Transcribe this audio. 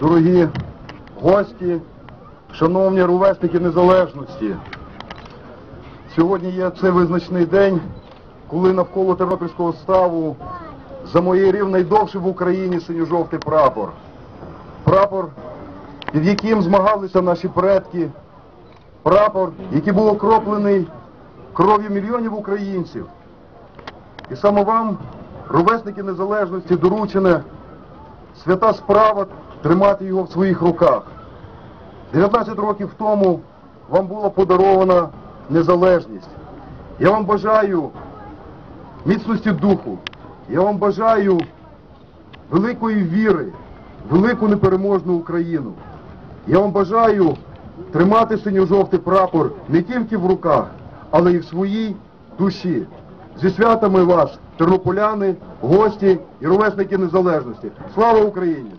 дорогі гості, шановні ровесники незалежності. Сьогодні є цей визначний день, коли навколо Тернопільського ставу замоєрів найдовший в Україні синьо-жовтий прапор. Прапор, під яким змагалися наші предки. Прапор, який був окроплений кров'ю мільйонів українців. І саме вам, ровесники незалежності, доручене свята справа тримати його в своїх руках. 19 років тому вам була подарована незалежність. Я вам бажаю міцності духу. Я вам бажаю великої віри, велику непереможну Україну. Я вам бажаю тримати синьо-жовтий прапор не тільки в руках, але й в своїй душі. Зі святами вас, тернополяни, гості і ровесники незалежності. Слава Україні!